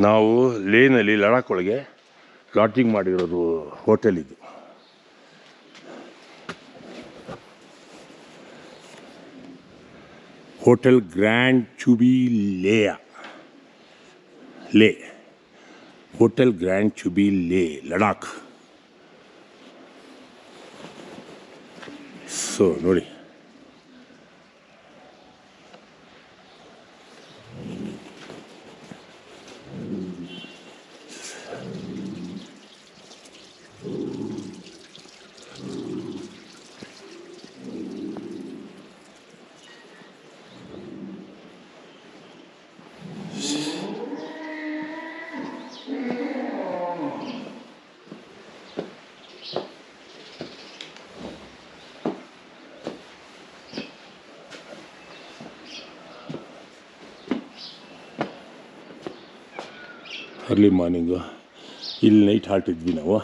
ನಾವು ಲೇನಲ್ಲಿ ಲಡಾಖ್ ಒಳಗೆ ಲಾಡ್ಜಿಂಗ್ ಮಾಡಿರೋದು ಹೋಟೆಲ್ ಇದು ಹೋಟೆಲ್ ಗ್ರ್ಯಾಂಡ್ ಚುಬಿ ಲೇಯ ಲೇ. Hotel grand Chubi Leh, Ladakh. So, ನೋಡಿ. ಅರ್ಲಿ ಮಾರ್ನಿಂಗು ಇಲ್ಲಿ ನೈಟ್ ಹಾಲ್ಟ್ ಇದ್ವಿ ನಾವು.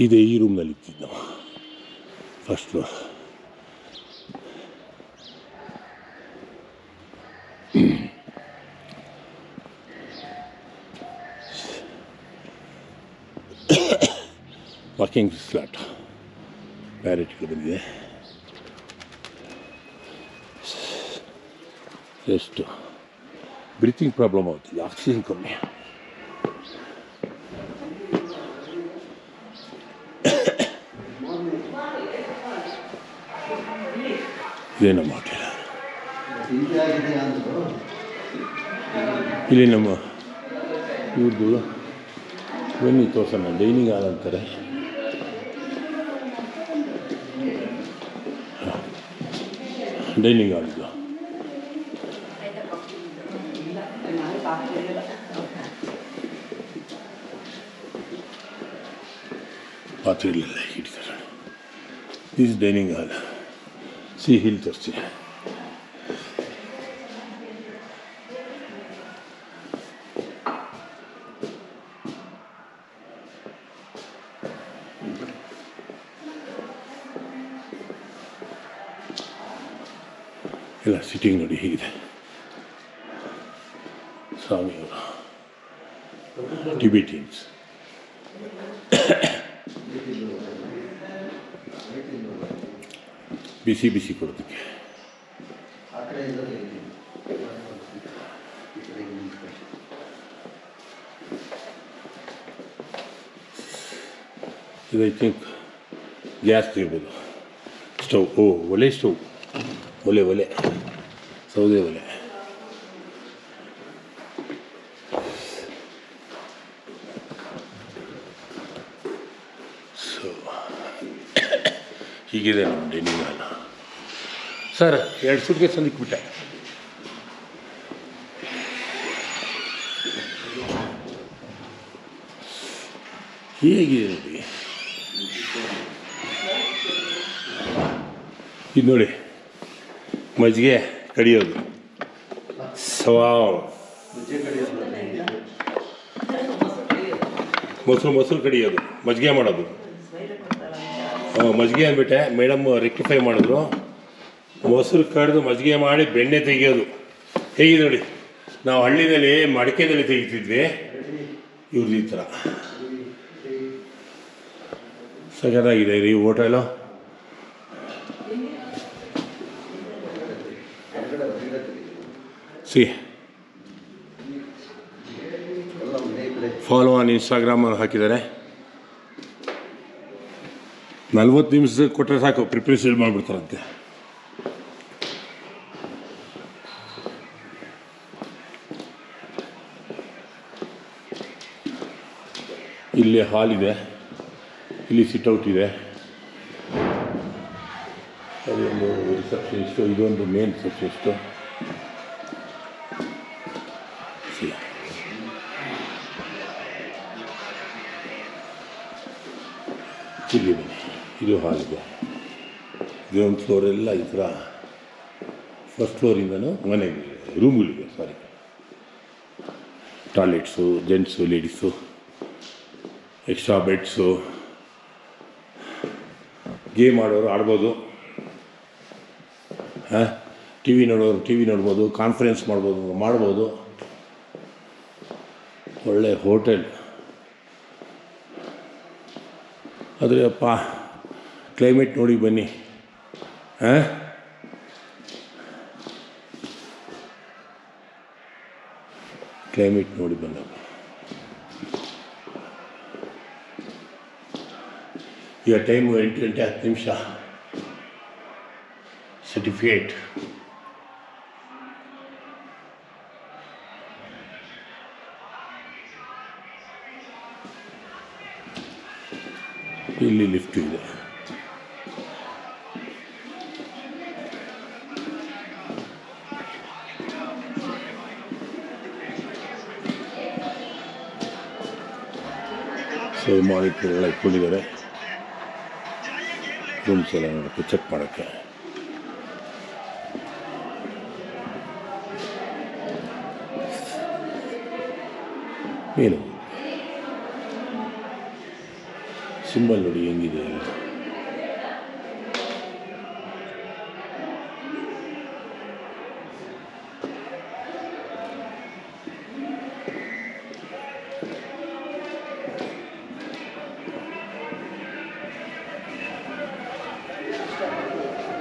ಇದೇ ಈ ರೂಮ್ನಲ್ಲಿ ಇದ್ದಿದ್ದು ನಾವು. ಫಸ್ಟ್ ಫ್ಲೋರ್ ವಾಕಿಂಗ್ ಫ್ಲಾಟ್ ಪ್ಯಾರೆಟ್ಗಳು ಬಂದಿದೆ ಎಷ್ಟು ಬ್ರೀತಿಂಗ್ ಪ್ರಾಬ್ಲಮ್ ಆಗುತ್ತಿದೆ ಆಕ್ಸಿಜನ್ ಕಮ್ಮಿ ಇದೇ ನಮ್ಮ ಹೋಟೆಲ್ ಇಲ್ಲಿ ನಮ್ಮ ಇವ್ರದ್ದು ಬನ್ನಿ ತೋರ್ಸೋಣ ಡೈನಿಂಗ್ ಹಾಲ್ ಅಂತಾರೆ ಡೈನಿಂಗ್ ಹಾಲ್ ಇದು ಪಾತ್ರೆಗಳೆಲ್ಲ ಇಡ್ತಾರೆ ಈಸ್ ಡೈನಿಂಗ್ ಹಾಲ್ ಸಿ ಹಿಲ್ ತೋರಿಸಿ ಎಲ್ಲ ಸಿಟ್ಟಿಂಗ್ ನೋಡಿ ಹೀಗಿದೆ ಸ್ವಾಮಿಯವರು ಟಿಬಿಟಿಯನ್ಸ್ ಬಿಸಿ ಬಿಸಿ ಕೊಡೋದಕ್ಕೆ ಇದು ಐ ಥಿಂಕ್ ಗ್ಯಾಸ್ ಇರ್ಬೋದು ಸ್ಟವ್ ಓ ಒಲೆ ಸ್ಟವ್ ಒಲೆ ಒಲೆ ಸೌದೆ ಒಲೆ ಸೊ ಹೀಗಿದೆ ನಮ್ಮ ಡೈನಿಂಗ್ ಹಾಲ್. ಸರ್ ಎರಡು ಸುಟ್ಗೆ ಸಂದಿಕ್ಬಿಟ್ಟೆ ಹೇಗಿದೆ ನೋಡಿ ಇದು ನೋಡಿ ಮಜ್ಜಿಗೆ. ಕಡಿಯೋದು. ಸವಾವ್ ಮೊಸರು ಮೊಸರು ಕಡಿಯೋದು. ಮಜ್ಜಿಗೆ ಮಾಡೋದು. ಮಜ್ಜಿಗೆ ಅಂದ್ಬಿಟ್ಟೆ, ಮೇಡಮ್ ರೆಕ್ಟಿಫೈ ಮಾಡಿದ್ರು. ಮೊಸರು ಕಡಿದು ಮಜ್ಜಿಗೆ ಮಾಡಿ ಬೆಣ್ಣೆ ತೆಗಿಯೋದು. ಹೇಗಿದೆ ನೋಡಿ, ನಾವು ಹಳ್ಳಿನಲ್ಲಿ ಮಡಿಕೆದಲ್ಲಿ ತೆಗಿತಿದ್ವಿ. ಇವ್ರದ್ದು ಈ ಥರ. ಸಖತ್ತಾಗಿದೆ ರೀ ಹೋಟೆಲು ಸಿ ಫಾಲೋ ಆನ್ ಇನ್ಸ್ಟಾಗ್ರಾಮ್ ಹಾಕಿದ್ದಾರೆ. ನಲ್ವತ್ತು ನಿಮಿಷ ಕೊಟ್ಟರೆ ಸಾಕು ಪ್ರಿಪ್ರೇಷನ್ ಮಾಡಿಬಿಡ್ತಾರಂತೆ. ಇಲ್ಲಿ ಹಾಲ್ ಇಲ್ಲಿ ಸಿಟ್ಔಟ್ ಇದೆ. ಅದೊಂದು ರಿಸೆಪ್ಷನಿಸ್ಟು ಇದೊಂದು ಮೇನ್ ರಿಸೆಪ್ಷನಿಸ್ಟು ಇದು ಹಾಲ್ ಇದೆ ಗ್ರೌಂಡ್ ಫ್ಲೋರೆಲ್ಲ ಈ ಥರ ಫಸ್ಟ್ ಫ್ಲೋರಿಂದನೂ ಮನೆಗೆ ರೂಮ್ಗಳಿವೆ sorry toilets gents ladies extra beds game ಆಡೋರು ಆಡ್ಬೋದು. ಹಾಂ? ಟಿ ವಿ ನೋಡೋರು ಟಿ ವಿ ನೋಡ್ಬೋದು ಕಾನ್ಫರೆನ್ಸ್ ಮಾಡ್ಬೋದು ಮಾಡ್ಬೋದು. ಒಳ್ಳೆ ಹೋಟೆಲ್. ಆದರೆ ಅಪ್ಪ ಕ್ಲೈಮೇಟ್ ನೋಡಿ ಬನ್ನಿ. ಹಾಂ? ಕ್ಲೈಮೇಟ್ ನೋಡಿ ಬಂದ ಈಗ ಟೈಮು ಎಂಟು ಗಂಟೆ ಹತ್ತು ನಿಮಿಷ ಸರ್ಟಿಫಿಕೇಟ್ ಇಲ್ಲಿ ಲಿಫ್ಟ್ ಇದೆ. ಸೊ ಮಾನಿಟರ್ ಎಲ್ಲ ಇಟ್ಕೊಂಡಿದ್ದಾರೆ ರೂಮ್ಸ್ ಎಲ್ಲ ನೋಡೋಕ್ಕೆ ಚೆಕ್ ಮಾಡೋಕ್ಕೆ ಏನು ಸಿಂಬಲ್ ನೋಡಿ ಹೆಂಗಿದೆ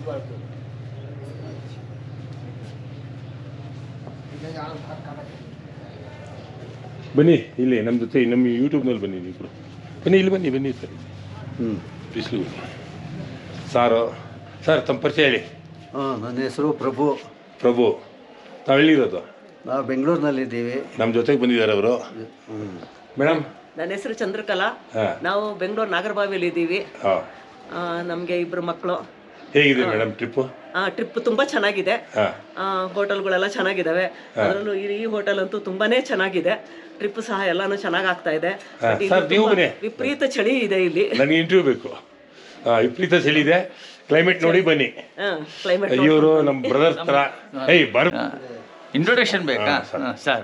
সিদ্ধুরি একবারের মধ্যে চার দিন দিন করে একশো দুবার করে ಹೀಗಾಗಿ ಆಳು ಕಾಟ್ ಕಾಟಕ್ಕೆ ಬನ್ನಿ ಇಲ್ಲಿ ನಮ್ಮ ಜೊತೆ ನಮ್ಮ ಯೂಟ್ಯೂಬ್ನಲ್ಲಿ ಬನ್ನಿ ನೀವು ಬನ್ನಿ ಇಲ್ಲಿ ಬನ್ನಿ ಬನ್ನಿ ಸರ್ ಹ್ಞೂ ಬಿಸಿಲು ಸಾರು ಸರ್ ತಮ್ಮ ಪರಿಚಯ ಹೇಳಿ ಹಾಂ ನನ್ನ ಹೆಸರು ಪ್ರಭು ಪ್ರಭು ತಾವು ಎಲ್ಲಿರೋದು ನಾವು ಬೆಂಗಳೂರಿನಲ್ಲಿದ್ದೀವಿ ನಮ್ಮ ಜೊತೆಗೆ ಬಂದಿದ್ದಾರೆ ಅವರು ಹ್ಞೂ ಮೇಡಮ್ ನನ್ನ ಹೆಸರು ಚಂದ್ರಕಲಾ ಹಾಂ ನಾವು ಬೆಂಗಳೂರು ನಾಗರಬಾವಿಯಲ್ಲಿ ಇದ್ದೀವಿ ಹಾಂ ನಮಗೆ ಇಬ್ಬರು ಮಕ್ಕಳು ಹೇಗಿದೆ ಮೇಡಮ್ ಟ್ರಿಪ್ಪು? ಟ್ರಿಪ್ ತುಂಬಾ ಚೆನ್ನಾಗಿದೆ. ಹೋಟೆಲ್ಗಳೆಲ್ಲ ಚೆನ್ನಾಗಿದಾವೆ. ಅದರಲ್ಲೂ ಈ ಹೋಟೆಲ್ ಅಂತೂ ತುಂಬಾನೇ ಚೆನ್ನಾಗಿದೆ. ಟ್ರಿಪ್ ಸಹ ಎಲ್ಲಾನು ಚೆನ್ನಾಗಿ ಆಗ್ತಾ ಇದೆ ವಿಪರೀತ ಚಳಿ ಇದೆ ಇಲ್ಲಿ. ನನಗೆ ಇಂಟರ್ವ್ಯೂ ಬೇಕು. ವಿಪರೀತ ಚಳಿ ಇದೆ. ಕ್ಲೈಮೇಟ್ ನೋಡಿ ಬನ್ನಿ. ಕ್ಲೈಮೇಟ್ ಇವರು ನಮ್ಮ ಬ್ರದರ್ ತರ ಏಯ್ ಬರ್ ಇಂಟ್ರೊಡಕ್ಷನ್ ಬೇಕಾ? ಸರ್.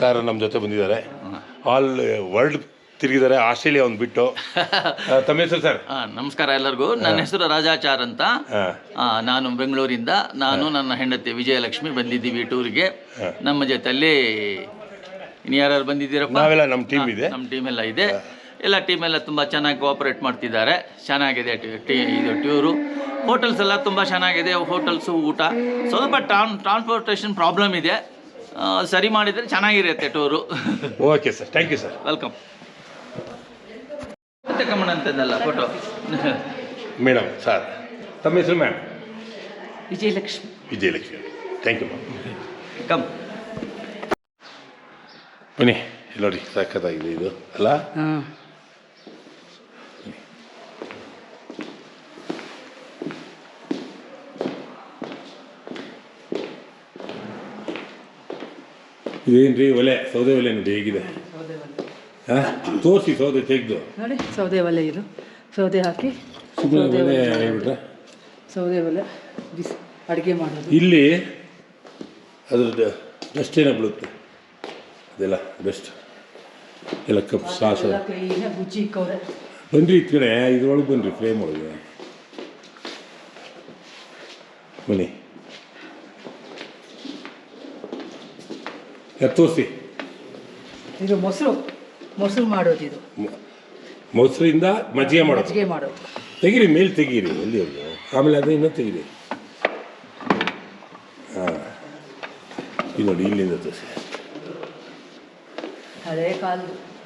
ಸರ್. ನಮ್ಮ ಜೊತೆ ಬಂದಿದ್ದಾರೆ. ಆಲ್ ವರ್ಲ್ಡ್ ತಿರುಗಿದ್ದಾರೆ ಆಸ್ಟ್ರೇಲಿಯಾ ಒಂದು ಬಿಟ್ಟು. ತಮ್ಮ ಹೆಸರು ಸರ್? ಹಾ, ನಮಸ್ಕಾರ ಎಲ್ಲರಿಗೂ. ನನ್ನ ಹೆಸರು ರಾಜಾಚಾರ್ ಅಂತ. ನಾನು ಬೆಂಗಳೂರಿಂದ. ನಾನು ನನ್ನ ಹೆಂಡತಿ ವಿಜಯಲಕ್ಷ್ಮಿ ಬಂದಿದ್ದೀವಿ ಟೂರಿಗೆ. ನಮ್ಮ ಜೊತೆಯಲ್ಲಿ ಇನ್ಯಾರು ಯಾರ್ಯಾರು ಬಂದಿದ್ದೀರಪ್ಪ? ನಾವೆಲ್ಲ ನಮ್ಮ ಟೀಮ್ ಇದೆ. ನಮ್ಮ ಟೀಮ್ ಎಲ್ಲ ಇದೆ. ಎಲ್ಲ ಟೀಮ್ ಎಲ್ಲ ತುಂಬ ಚೆನ್ನಾಗಿ ಕೋಆಪರೇಟ್ ಮಾಡ್ತಿದ್ದಾರೆ. ಚೆನ್ನಾಗಿದೆ ಇದು ಟೂರು. ಹೋಟೆಲ್ಸ್ ಎಲ್ಲ ತುಂಬ ಚೆನ್ನಾಗಿದೆ. ಹೋಟೆಲ್ಸು ಊಟ. ಸ್ವಲ್ಪ ಟ್ರಾನ್ ಟ್ರಾನ್ಸ್ಪೋರ್ಟೇಷನ್ ಪ್ರಾಬ್ಲಮ್ ಇದೆ. ಸರಿ ಮಾಡಿದರೆ ಚೆನ್ನಾಗಿರುತ್ತೆ tour. Okay sir thank you sir welcome ಕಮಣ ಅಂತದಲ್ಲ ಫೋಟೋ ಮೇಡಮ್ ಸರ್ ತಮ್ಮ ಹೆಸರು ma'am Vijayalakshmi. Vijayalakshmi. Thank you ma'am come ಬನ್ನಿ ಇಲ್ಲಿ ನೋಡಿ ಸಾಕತ್ತಾಗಿದೆ ಇದು ಅಲ್ಲ? ಇದೇನ್ರಿ ಒಲೆ ಸೌದೆ ಒಲೆ ನೋಡಿ ಹೇಗಿದೆ? ತೋರಿಸಿ ಸೌದೆ ತೆಗೆದು. ನೋಡಿ ಸೌದೆ ಒಲೆ ಇದು. ಸೌದೆ ಹಾಕಿ ಸುಮ್ಮನೆ ಒಲೆ ಹೇಳ್ಬಿಟ್ರೆ? ಸೌದೆ ಒಲೆ ಬಿಸಿ ಅಡುಗೆ ಮಾಡೋದು. ಇಲ್ಲಿ ಅದ್ರದ್ದು ಡಸ್ಟ್ ಏನೋ ಬೀಳುತ್ತೆ. ಅದೆಲ್ಲ ಡಸ್ಟ್ ಎಲ್ಲ ಕಪ್ ಸಾಸ ಗುಜ್ಜಿ ಇಕ್ಕವ್ರೆ ಬನ್ರಿ ಈ ಕಡೆ ಇದ್ರೊಳಗೆ ಬನ್ರಿ ಫ್ರೇಮ್ ಒಳಗೆ. ಬನ್ನಿ. ಯಾ ತೋರಿಸಿ? ಇದು ಮೊಸರು. ಮೊಸರು ಮಾಡೋದು ಇದು. ಮೊಸರಿಂದ ಮಜ್ಜಿಗೆ ಮಾಡೋದು. ಮಜ್ಜಿಗೆ ಮಾಡೋದು. ತೆಗೀರಿ ಮೇಲೆ ತೆಗೀರಿ ಎಲ್ಲಿ ಆಮೇಲೆ ಅದು ಇನ್ನೂ ತೆಗೀರಿ. ಹಾಂ. ಇದು ನೋಡಿ ಇಲ್ಲಿಂದ ತೋರಿಸಿ. ಹಳೆ ಕಾಲದ್ದು.